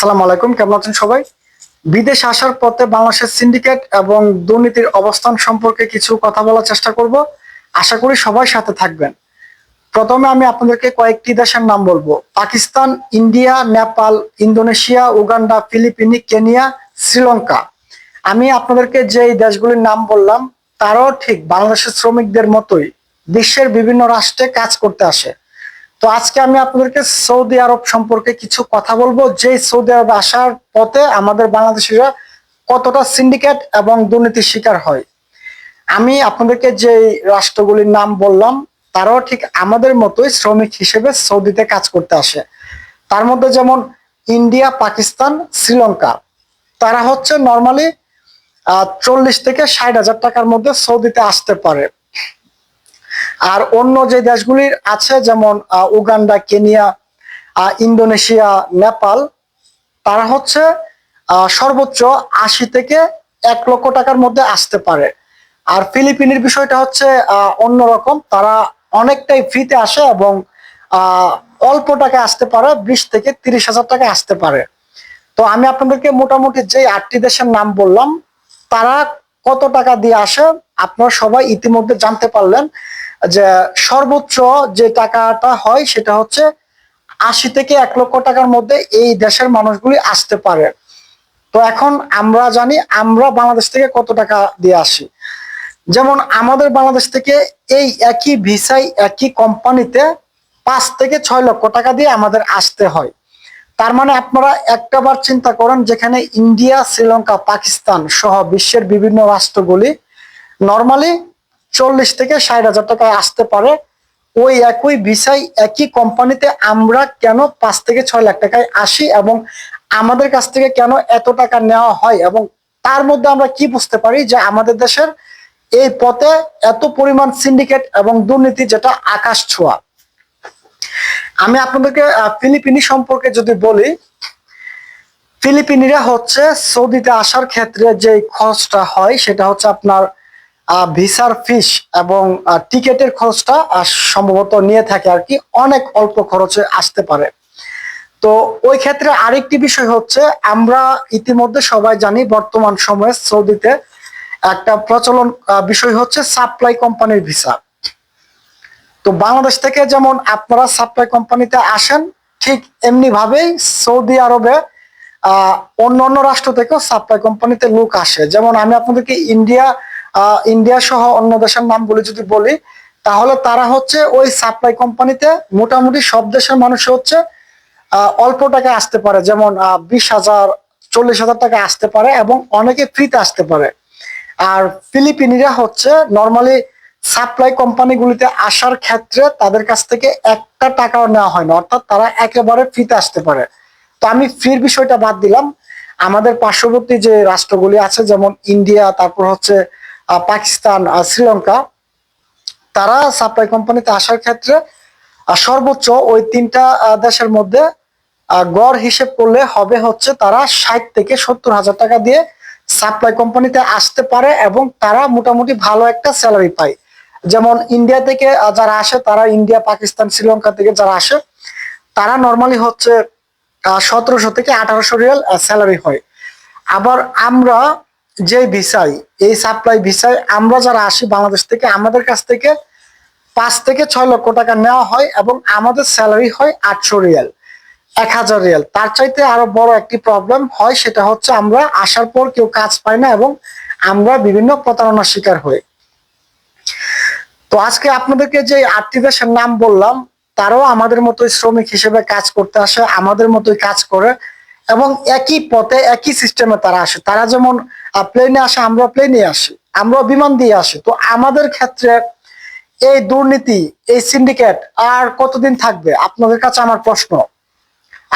আসসালামু আলাইকুম, কেমন আছেন সবাই? বিদেশ আসার পথে বাংলাদেশের সিন্ডিকেট এবং দুর্নীতির অবস্থান সম্পর্কে কিছু কথা বলার চেষ্টা করব। আশা করি সবাই সাথে থাকবেন। প্রথমে আমি আপনাদেরকে কয়েকটি দেশের নাম বলব। Pakistan, India, Nepal, Indonesia, Uganda, Philippine, Kenya, Sri Lanka. আমি আপনাদেরকে যে দেশগুলির নাম বললাম, তারাও ঠিক বাংলাদেশের শ্রমিকদের মতোই বিশ্বের বিভিন্ন রাষ্ট্রে কাজ করতে আসে। তো আজকে আমি আপনাদেরকে সৌদি আরব সম্পর্কে কিছু কথা বলব যে সৌদি আরবে আসার পথে আমাদের বাংলাদেশিরা কতটা সিন্ডিকেট এবং দুর্নীতির শিকার হয়। আমি আপনাদেরকে যে রাষ্ট্রগুলির নাম বললাম, তারাও ঠিক আমাদের মতোই শ্রমিক হিসেবে সৌদিতে কাজ করতে আসে। তার মধ্যে যেমন ইন্ডিয়া, পাকিস্তান, শ্রীলঙ্কা, তারা হচ্ছে নর্মালি চল্লিশ থেকে ষাট হাজার টাকার মধ্যে সৌদিতে আসতে পারে। আর অন্য যে দেশগুলির আছে, যেমন উগান্ডা, কেনিয়া ইন্দোনেশিয়া, নেপাল, তারা হচ্ছে সর্বোচ্চ আশি থেকে এক লক্ষ টাকার মধ্যে আসতে পারে। আর ফিলিপিনের বিষয়টা হচ্ছে অন্যরকম। তারা অনেকটাই ফ্রিতে আসে এবং অল্প টাকায় আসতে পারে, বিশ থেকে তিরিশ হাজার টাকা আসতে পারে। তো আমি আপনাদেরকে মোটামুটি যে আটটি দেশের নাম বললাম, তারা কত টাকা দিয়ে আসে, আপনারা সবাই ইতিমধ্যে জানতে পারলেন যে সর্বোচ্চ যে টাকাটা হয় সেটা হচ্ছে আশি থেকে এক লক্ষ টাকার মধ্যে এই দেশের মানুষগুলি আসতে পারে। তো এখন আমরা জানি আমরা বাংলাদেশ থেকে কত টাকা দিয়ে আসি। যেমন আমাদের বাংলাদেশ থেকে এই একই ভিসাই একই কোম্পানিতে পাঁচ থেকে ছয় লক্ষ টাকা দিয়ে আমাদের আসতে হয়। তার মানে আপনারা একটাবার চিন্তা করেন যেখানে ইন্ডিয়া, শ্রীলঙ্কা, পাকিস্তান সহ বিশ্বের বিভিন্ন রাষ্ট্রগুলি নর্মালি চল্লিশ থেকে ষাট হাজার টাকায় আসতে পারে। ওই একই ভিসাই একই কোম্পানিতে আমরা কেন পাঁচ থেকে ছয় লাখ টাকায় আসি এবং আমাদের কাছ থেকে কেন এত টাকা নেওয়া হয় এবং তার মধ্যে আমরা কি বুঝতে পারি যে আমাদের দেশের এই পথে এত পরিমাণ সিন্ডিকেট এবং দুর্নীতি যেটা আকাশ ছোঁয়া। আমি আপনাদেরকে ফিলিপিনি সম্পর্কে যদি বলি, ফিলিপিনিরা হচ্ছে সৌদিতে আসার ক্ষেত্রে যে খরচটা হয়, সেটা হচ্ছে আপনার ভিসার ফিস এবং টিকেটের খরচটা সম্ভবত নিয়ে থাকে আর কি, অনেক অল্প খরচে আসতে পারে। তো ওই ক্ষেত্রে আরেকটি বিষয় হচ্ছে, আমরা ইতিমধ্যে সবাই জানি বর্তমান সময়ে সৌদিতে একটা প্রচলন বিষয় হচ্ছে সাপ্লাই কোম্পানির ভিসা তো বাংলাদেশ থেকে যেমন আপনারা সাপ্লাই কোম্পানিতে আসেন, ঠিক এমনি ভাবেই সৌদি আরবে অন্য অন্য রাষ্ট্র থেকেও সাপ্লাই কোম্পানিতে লোক আসে। যেমন আমি আপনাদেরকে ইন্ডিয়া ইন্ডিয়া সহ অন্য দেশের নাম বলে যদি বলি, তাহলে তারা হচ্ছে ওই সাপ্লাই কোম্পানিতে মোটামুটি সব দেশের মানুষ হচ্ছে অল্প টাকা আসতে পারে। যেমন বিশ হাজার, চল্লিশ হাজার টাকা আসতে পারে এবং অনেকে ফ্রিতে আসতে পারে। আর ফিলিপিনিরা হচ্ছে নর্মালি সাপ্লাই কোম্পানিগুলিতে আসার ক্ষেত্রে তাদের কাছ থেকে একটা টাকাও নেওয়া হয় না অর্থাৎ তারা একেবারে ফ্রিতে আসতে পারে। তো আমি ফ্রির বিষয়টা বাদ দিলাম। আমাদের পার্শ্ববর্তী যে রাষ্ট্রগুলি আছে, যেমন ইন্ডিয়া, তারপর হচ্ছে পাকিস্তান শ্রীলঙ্কা, তারা সাপ্লাই কোম্পানিতে আসার ক্ষেত্রে সর্বোচ্চ ওই তিনটা দেশের মধ্যে গড় হিসেব করলে হবে হচ্ছে তারা ষাট থেকে সত্তর হাজার টাকা দিয়ে সাপ্লাই কোম্পানিতে আসতে পারে এবং তারা মোটামুটি ভালো একটা স্যালারি পায়। যেমন ইন্ডিয়া থেকে যারা আসে, তারা ইন্ডিয়া পাকিস্তান শ্রীলঙ্কা থেকে যারা আসে, তারা নর্মালি হচ্ছে সতেরোশো থেকে আঠারোশো রিয়াল স্যালারি হয়। আবার আমরা যে ভিসাই এই সাপ্লাই ভিসায় আমরা যারা আসি বাংলাদেশ থেকে, আমাদের কাছ থেকে পাঁচ থেকে ছয় লক্ষ টাকা নেওয়া হয় এবং আমাদের স্যালারি হয় আটশো রিয়াল এক হাজার রিয়াল তার চাইতে আরও বড় একটি প্রবলেম হয়, সেটা হচ্ছে আমরা আসার পর কেউ কাজ পায় না এবং আমরা বিভিন্ন প্রতারণার শিকার হই। তো আজকে আপনাদেরকে যে আটটি দেশের নাম বললাম, তারাও আমাদের মতোই শ্রমিক হিসেবে কাজ করতে আসে, আমাদের মতোই কাজ করে এবং একই পথে, একই সিস্টেমে তারা আসে। তারা যেমন প্লেনে আসে আমরা প্লেনে আসি আমরা বিমান দিয়ে আসি। তো আমাদের ক্ষেত্রে এই দুর্নীতি, এই সিন্ডিকেট আর কতদিন থাকবে? আপনাদের কাছে আমার প্রশ্ন।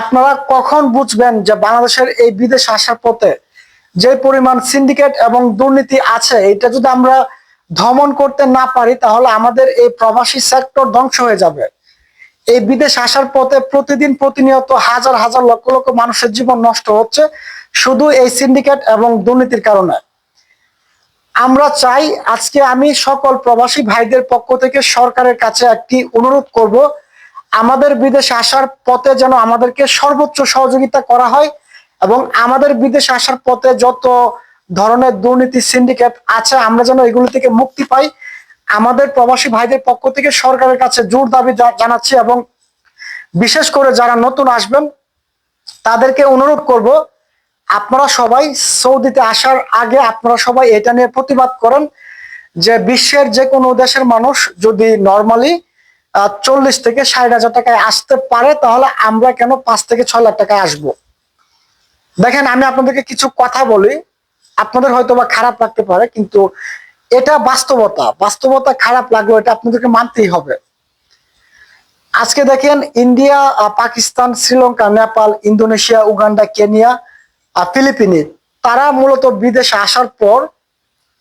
আপনারা কখন বুঝবেন যে বাংলাদেশের এই বিদেশ আসার পথে যে পরিমাণ সিন্ডিকেট এবং দুর্নীতি আছে, এটা যদি আমরা দমন করতে না পারি, তাহলে আমাদের এই প্রবাসী সেক্টর ধ্বংস হয়ে যাবে। এই বিদেশ আসার পথে প্রতিদিন প্রতিনিয়ত হাজার হাজার লক্ষ লক্ষ মানুষের জীবন নষ্ট হচ্ছে, শুধু এই সিন্ডিকেট এবং দুর্নীতির কারণে। আমরা চাই আজকে আমি সকল প্রবাসী ভাইদের পক্ষ থেকে সরকারের কাছে একটি অনুরোধ করব, আমাদের বিদেশে আসার পথে যেন আমাদেরকে সর্বোচ্চ সহযোগিতা করা হয় এবং আমাদের বিদেশে আসার পথে যত ধরনের দুর্নীতি সিন্ডিকেট আছে, আমরা যেন এগুলো থেকে মুক্তি পাই। আমাদের প্রবাসী ভাইদের পক্ষ থেকে সরকারের কাছে জোর দাবি জানাচ্ছি এবং বিশেষ করে যারা নতুন আসবেন, তাদেরকে অনুরোধ করব, আপনারা সবাই সৌদিতে আসার আগে আপনারা সবাই এটা নিয়ে প্রতিবাদ করেন যে বিশ্বের যে কোনো দেশের মানুষ যদি নর্মালি চল্লিশ থেকে ষাট হাজার টাকায় আসতে পারে, তাহলে আমরা কেন পাঁচ থেকে ছয় লাখ টাকায় আসব? দেখেন, আমি আপনাদেরকে কিছু কথা বলি। আপনাদের হয়তো বা খারাপ লাগতে পারে, কিন্তু এটা বাস্তবতা। বাস্তবতা খারাপ লাগলেও এটা আপনাদেরকে মানতেই হবে। আজকে দেখেন India Pakistan, Sri Lanka, Nepal, Indonesia, Uganda, Kenya Philippine, তারা মূলত বিদেশে আসার পর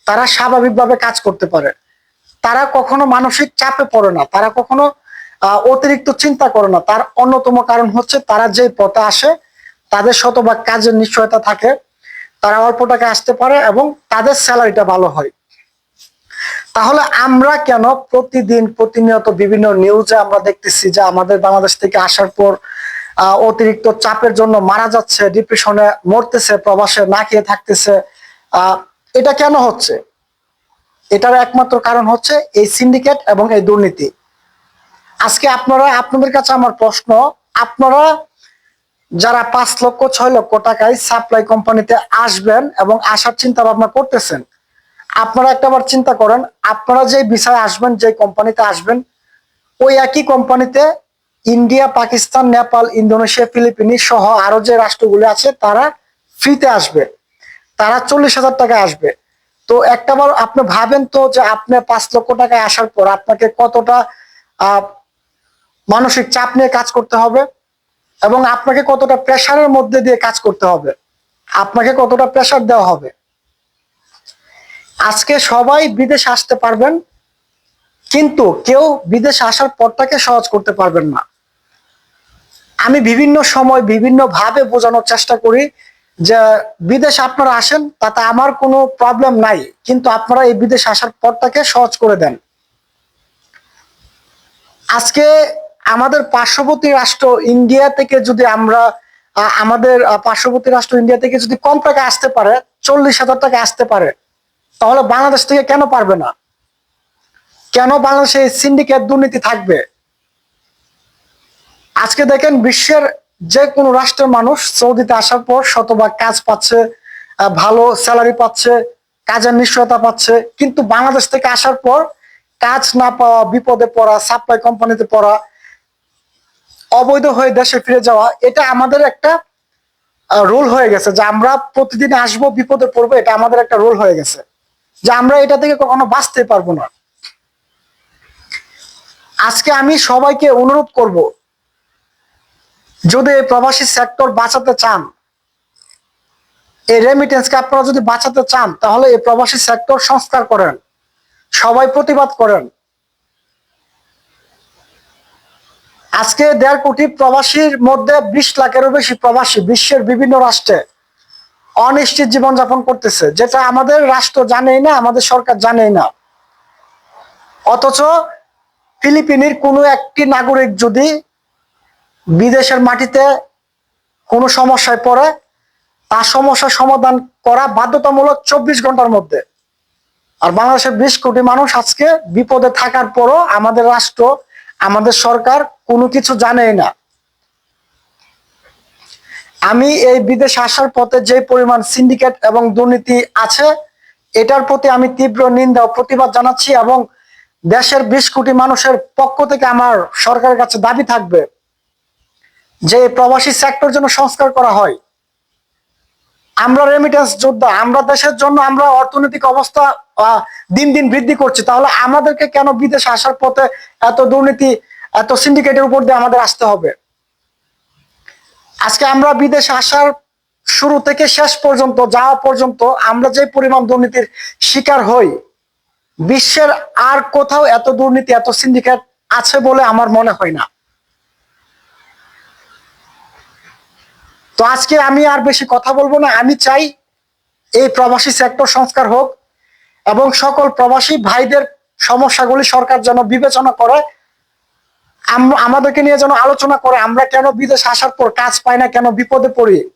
তারা স্বাভাবিকভাবে কাজ করতে পারে। তারা কখনো মানসিক চাপে পড়ে না, তারা কখনো অতিরিক্ত চিন্তা করে না। তার অন্যতম কারণ হচ্ছে তারা যে পথে আসে, তাদের শতভাগ কাজের নিশ্চয়তা থাকে। তারা অল্প টাকা আসতে পারে এবং তাদের স্যালারিটা ভালো হয়। তাহলে আমরা কেন প্রতিদিন প্রতিনিয়ত বিভিন্ন নিউজে আমরা দেখতেছি যে আমাদের বাংলাদেশ থেকে আসার পর অতিরিক্ত চাপের জন্য মারা যাচ্ছে ডিপ্রেশনে মরতেছে, প্রবাসে না খেয়ে থাকতেছে এটা কেন হচ্ছে? এটার একমাত্র কারণ হচ্ছে এই সিন্ডিকেট এবং এই দুর্নীতি। আজকে আপনারা, আপনাদের কাছে আমার প্রশ্ন, আপনারা যারা পাঁচ লক্ষ, ছয় লক্ষ টাকায় সাপ্লাই কোম্পানিতে আসবেন এবং আসার চিন্তা ভাবনা করতেছেন, আপনারা একটাবার চিন্তা করেন, আপনারা যে বিষয়ে আসবেন যে কোম্পানিতে আসবেন, ওই একই কোম্পানিতে India Pakistan Nepal Indonesia Philippines সহ আরও যে রাষ্ট্রগুলো আছে, তারা ফ্রিতে আসবে। তারা চল্লিশ হাজার টাকা আসবে। তো একটাবার আপনি ভাবেন তো যে আপনি পাঁচ লক্ষ টাকায় আসার পর আপনাকে কতটা মানসিক চাপ নিয়ে কাজ করতে হবে এবং আপনাকে কতটা প্রেশারের মধ্যে দিয়ে কাজ করতে হবে? আপনাকে কতটা প্রেশার দেওয়া হবে? আজকে সবাই বিদেশ আসতে পারবেন, কিন্তু কেউ বিদেশ আসার পথটাকে সহজ করতে পারবেন না। আমি বিভিন্ন সময় বিভিন্ন ভাবে বোঝানোর চেষ্টা করি যে বিদেশ আপনারা আসেন, তাতে আমার কোনো প্রবলেম নাই, কিন্তু আপনারা এই বিদেশ আসার পথটাকে সহজ করে দেন। আজকে আমাদের পার্শ্ববর্তী রাষ্ট্র ইন্ডিয়া থেকে যদি আমরা আমাদের পার্শ্ববর্তী রাষ্ট্র ইন্ডিয়া থেকে যদি কম টাকা আসতে পারে, চল্লিশ হাজার টাকা আসতে পারে, তাহলে বাংলাদেশ থেকে কেন পারবে না? কেন বাংলাদেশে সিন্ডিকেট দুর্নীতি থাকবে? আজকে দেখেন বিশ্বের যে কোনো রাষ্ট্রের মানুষ সৌদিতে আসার পর শতভাগ কাজ পাচ্ছে ভালো স্যালারি পাচ্ছে, কাজের নিশ্চয়তা পাচ্ছে, কিন্তু বাংলাদেশ থেকে আসার পর কাজ না পাওয়া, বিপদে পড়া সাপ্লাই কোম্পানিতে পড়া অবৈধ হয়ে দেশে ফিরে যাওয়া, এটা আমাদের একটা রোল হয়ে গেছে যে আমরা প্রতিদিন আসব, বিপদে পড়ব, এটা আমাদের একটা রোল হয়ে গেছে যে আমরা এটা থেকে কখনো বাঁচতে পারব না। আজকে আমি সবাইকে অনুরোধ করব, যদি এই প্রবাসী সেক্টর বাঁচাতে চান, এই রেমিটেন্সকে আপনারা যদি বাঁচাতে চান, তাহলে এই প্রবাসী সেক্টর সংস্কার করেন, সবাই প্রতিবাদ করেন। আজকে দেড় কোটি প্রবাসীর মধ্যে বিশ লাখেরও বেশি প্রবাসী বিশ্বের বিভিন্ন রাষ্ট্রে অনিশ্চিত জীবনযাপন করতেছে, যেটা আমাদের রাষ্ট্র জানেই না, আমাদের সরকার জানেই না। অথচ ফিলিপিনের কোনো একটি নাগরিক যদি বিদেশের মাটিতে কোনো সমস্যায় পড়ে, তার সমস্যার সমাধান করা বাধ্যতামূলক চব্বিশ ঘণ্টার মধ্যে। আর বাংলাদেশের বিশ কোটি মানুষ আজকে বিপদে থাকার পরও আমাদের রাষ্ট্র আমাদের সরকার কোনো কিছু জানেই না। আমি এই বিদেশে আসার পথে যে পরিমাণ সিন্ডিকেট এবং দুর্নীতি আছে, এটার প্রতি আমি তীব্র নিন্দা ও প্রতিবাদ জানাচ্ছি এবং দেশের বিশ কোটি মানুষের পক্ষ থেকে আমার সরকারের কাছে দাবি থাকবে যে প্রবাসী সেক্টর জন্য সংস্কার করা হয়। আমরা রেমিটেন্স যোদ্ধা, আমরা দেশের জন্য আমরা অর্থনৈতিক অবস্থা দিন দিন বৃদ্ধি করছি, তাহলে আমাদেরকে কেন বিদেশে আসার পথে এত দুর্নীতি, এত সিন্ডিকেটের উপর দিয়ে আমাদের আসতে হবে? আজকে আমরা বিদেশ আসার শুরু থেকে শেষ পর্যন্ত, যাওয়া পর্যন্ত আমরা যে পরিমাণ দুর্নীতির শিকার হই, বিশ্বের আর কোথাও এত দুর্নীতি, এত সিন্ডিকেট আছে বলে আমার মনে হয় না। তো আজকে আমি আর বেশি কথা বলব না। আমি চাই এই প্রবাসী সেক্টর সংস্কার হোক এবং সকল প্রবাসী ভাইদের সমস্যাগুলি সরকার যেন বিবেচনা করে, আম- আমাদেরকে নিয়ে যেন আলোচনা করে, আমরা কেন বিদেশ আসার পর কাজ পাই না, কেন বিপদে পড়ি?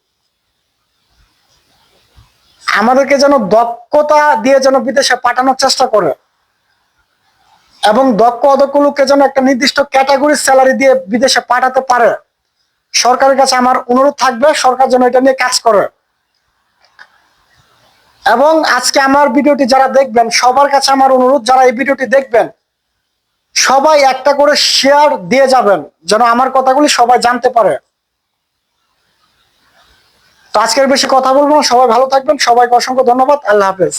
আমাদেরকে যেন দক্ষতা দিয়ে যেন বিদেশে পাঠানোর চেষ্টা করে এবং দক্ষ অদক্ষ লোককে যেন একটা নির্দিষ্ট ক্যাটাগরির স্যালারি দিয়ে বিদেশে পাঠাতে পারে। সরকারের কাছে আমার অনুরোধ থাকবে, সরকার যেন এটা নিয়ে কাজ করে। এবং আজকে আমার ভিডিওটি যারা দেখবেন, সবার কাছে আমার অনুরোধ, যারা এই ভিডিওটি দেখবেন, সবাই একটা করে শেয়ার দিয়ে যাবেন, যেন আমার কথাগুলি সবাই জানতে পারে। তো আজকের বেশি কথা বলব না, সবাই ভালো থাকবেন, সবাইকে অসংখ্য ধন্যবাদ, আল্লাহ হাফেজ।